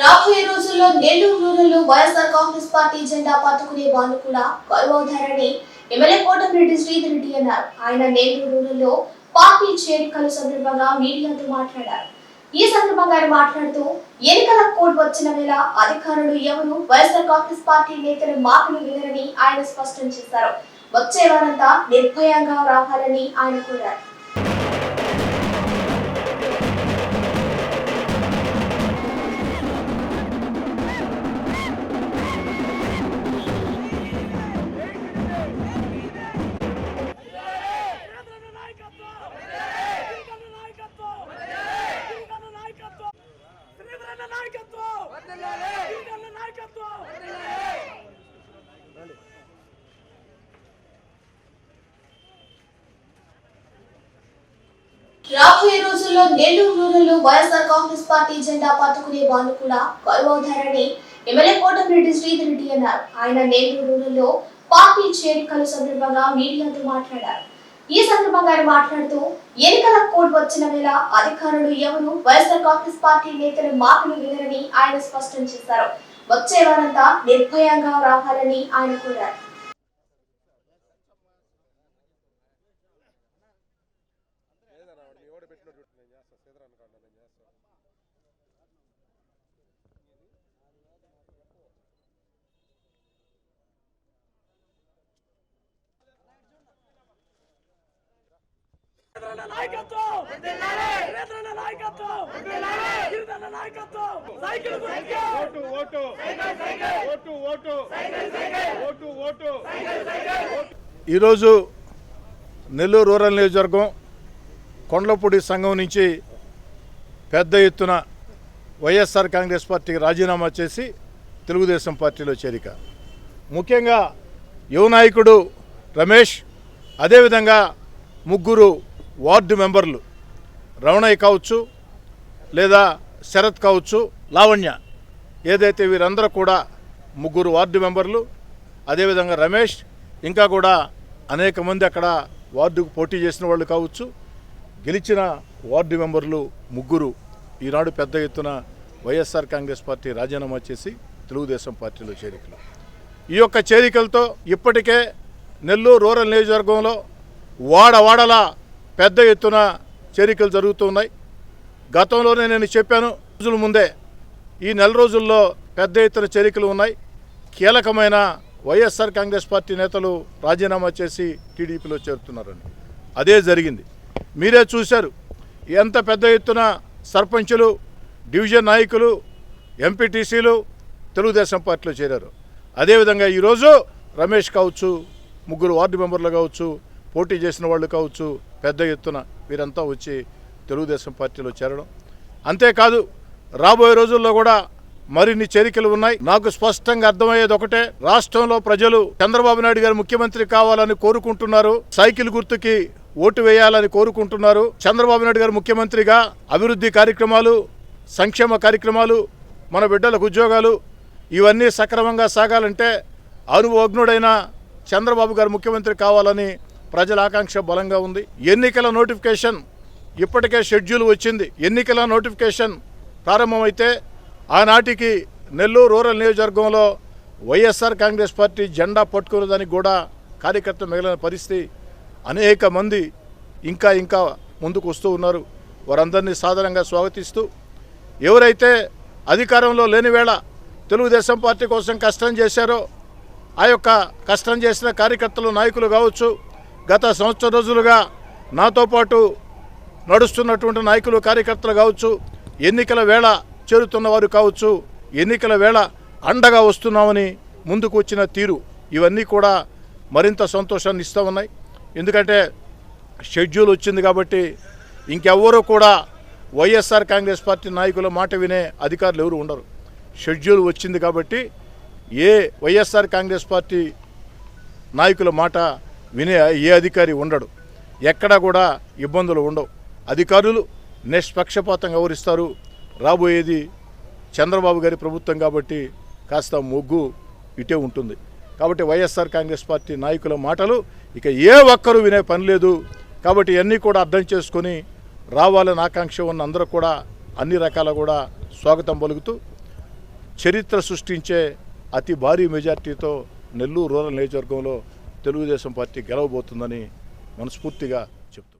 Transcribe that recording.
రాబోయే రోజుల్లో నెల్లూరు రూరల్లో వైఎస్ఆర్ కాంగ్రెస్ పార్టీ జెండా పట్టుకునే వాళ్ళు కూడా కరువవుతారని ఎమ్మెల్యే కోటమిరెడ్డి శ్రీధర్ రెడ్డి అన్నారు. ఆయన నెల్లూరు రూరల్లో పార్టీ చేరికల సందర్భంగా మీడియాతో మాట్లాడారు. ఈ సందర్భంగా ఆయన మాట్లాడుతూ ఎన్నికల కోడ్ వచ్చిన వేళ అధికారులు ఎవరు వైఎస్ఆర్ కాంగ్రెస్ పార్టీ నేతల మాటలు వినరని ఆయన స్పష్టం చేశారు. వచ్చే వారంతా నిర్భయంగా రావాలని ఆయన కోరారు. రాబోయే రోజుల్లో నెల్లూరు రూరల్లో వైఎస్ఆర్ కాంగ్రెస్ పార్టీ జెండా పట్టుకునే వాళ్ళు కూడా కరువవుతారని ఎమ్మెల్యే కోటమిరెడ్డి శ్రీధర్ రెడ్డి అన్నారు. ఆయన నెల్లూరు రూరల్లో పార్టీ చేరికల సందర్భంగా మీడియాతో మాట్లాడారు. ఈ సందర్భంగా ఆయన మాట్లాడుతూ ఎన్నికల కోడ్ వచ్చిన వేళ అధికారులు ఎవరు వైఎస్ఆర్ కాంగ్రెస్ పార్టీ నేతల మాటలు వినరని ఆయన స్పష్టం చేశారు. వచ్చే వారంతా నిర్భయంగా రావాలని ఆయన కోరారు. నేను చేస్తా సీదరాన్ని కాదు నేను చేస్తా. కేంద్ర నాయకత్వం నాయకత్వం! శ్రీకరణ నాయకత్వం! సైకిల్ గుర్తుకే vote vote! Vote vote! Vote vote! ఈరోజు నెల్లూరు రూరల్ నియోజకవర్గం కొండలపూడి సంఘం నుంచి పెద్ద ఎత్తున వైఎస్ఆర్ కాంగ్రెస్ పార్టీకి రాజీనామా చేసి తెలుగుదేశం పార్టీలో చేరిక. ముఖ్యంగా యువ నాయకుడు రమేష్ అదేవిధంగా ముగ్గురు వార్డు మెంబర్లు రమణయ్య కావచ్చు లేదా శరత్ కావచ్చు లావణ్య. ఏదైతే వీరందరూ కూడా ముగ్గురు వార్డు మెంబర్లు అదేవిధంగా రమేష్ ఇంకా కూడా అనేక మంది అక్కడ వార్డుకు పోటీ చేసిన వాళ్ళు కావచ్చు. గెలిచిన వార్డు మెంబర్లు ముగ్గురు ఈనాడు పెద్ద ఎత్తున వైఎస్ఆర్ కాంగ్రెస్ పార్టీ రాజీనామా చేసి తెలుగుదేశం పార్టీలో చేరికలు. ఈ యొక్క చేరికలతో ఇప్పటికే నెల్లూరు రూరల్ నియోజకవర్గంలో వాడవాడల పెద్ద ఎత్తున చేరికలు జరుగుతున్నాయి గతంలోనే నేను చెప్పాను రోజుల ముందే ఈ నెల రోజుల్లో పెద్ద ఎత్తున చేరికలు ఉన్నాయి. కీలకమైన వైఎస్ఆర్ కాంగ్రెస్ పార్టీ నేతలు రాజీనామా చేసి టీడీపీలో చేరుతున్నారని. అదే జరిగింది. మీరే చూశారు. ఎంత పెద్ద ఎత్తున సర్పంచులు డివిజన్ నాయకులు ఎంపీటీసీలు తెలుగుదేశం పార్టీలో చేరారు. అదేవిధంగా ఈరోజు రమేష్ కావచ్చు ముగ్గురు వార్డు మెంబర్లు కావచ్చు పోటీ చేసిన వాళ్ళు కావచ్చు పెద్ద ఎత్తున వీరంతా వచ్చి తెలుగుదేశం పార్టీలో చేరడం. అంతేకాదు రాబోయే రోజుల్లో కూడా మరిన్ని చేరికలు ఉన్నాయి. నాకు స్పష్టంగా అర్థమయ్యేది ఒకటే రాష్ట్రంలో ప్రజలు చంద్రబాబు నాయుడు గారు ముఖ్యమంత్రి కావాలని కోరుకుంటున్నారు. సైకిల్ గుర్తుకి ఓటు వేయాలని కోరుకుంటున్నారు. చంద్రబాబు నాయుడు గారు ముఖ్యమంత్రిగా అభివృద్ధి కార్యక్రమాలు సంక్షేమ కార్యక్రమాలు మన బిడ్డలకు ఉద్యోగాలు ఇవన్నీ సక్రమంగా సాగాలంటే అనుభవజ్ఞుడైన చంద్రబాబు గారు ముఖ్యమంత్రి కావాలని ప్రజల ఆకాంక్ష బలంగా ఉంది. ఎన్నికల నోటిఫికేషన్ ఇప్పటికే షెడ్యూల్ వచ్చింది. ఎన్నికల నోటిఫికేషన్ ప్రారంభమైతే ఆనాటికి నెల్లూరు రూరల్ నియోజకవర్గంలో వైఎస్ఆర్ కాంగ్రెస్ పార్టీ జెండా పట్టుకునేదానికి కూడా కార్యకర్త మిగిలిన పరిస్థితి అనేక మంది ఇంకా ఇంకా ముందుకు వస్తూ ఉన్నారు. వారందరినీ సాధారణంగా స్వాగతిస్తూ ఎవరైతే అధికారంలో లేని వేళ తెలుగుదేశం పార్టీ కోసం కష్టం చేశారో ఆ యొక్క కష్టం చేసిన కార్యకర్తలు నాయకులు కావచ్చు గత సంవత్సరం రోజులుగా నాతో పాటు నడుస్తున్నటువంటి నాయకులు కార్యకర్తలు కావచ్చు ఎన్నికల వేళ చేరుతున్న వారు కావచ్చు ఎన్నికల వేళ అండగా వస్తున్నామని ముందుకు వచ్చిన తీరు. ఇవన్నీ కూడా మరింత సంతోషాన్ని ఇస్తూ ఉన్నాయి. ఎందుకంటే షెడ్యూల్ వచ్చింది కాబట్టి ఇంకెవ్వరూ కూడా వైఎస్ఆర్ కాంగ్రెస్ పార్టీ నాయకుల మాట వినే అధికారులు ఎవరు ఉండరు. షెడ్యూల్ వచ్చింది కాబట్టి ఏ వైఎస్ఆర్ కాంగ్రెస్ పార్టీ నాయకుల మాట వినే ఏ అధికారి ఉండడు. ఎక్కడా కూడా ఇబ్బందులు ఉండవు. అధికారులు నిష్పక్షపాతంగా వ్యవహరిస్తారు రాబోయేది చంద్రబాబు గారి ప్రభుత్వం కాబట్టి కాస్త మొగ్గు ఇటే ఉంటుంది. కాబట్టి వైఎస్ఆర్ కాంగ్రెస్ పార్టీ నాయకుల మాటలు ఇక ఏ ఒక్కరూ వినే పని లేదు. కాబట్టి ఇవన్నీ కూడా అర్థం చేసుకొని రావాలని ఆకాంక్ష ఉన్న అందరూ కూడా అన్ని రకాల కూడా స్వాగతం పలుకుతూ చరిత్ర సృష్టించే అతి భారీ మెజార్టీతో నెల్లూరు రూరల్ నియోజకవర్గంలో తెలుగుదేశం పార్టీ గెలవబోతుందని మనస్ఫూర్తిగా చెప్తూ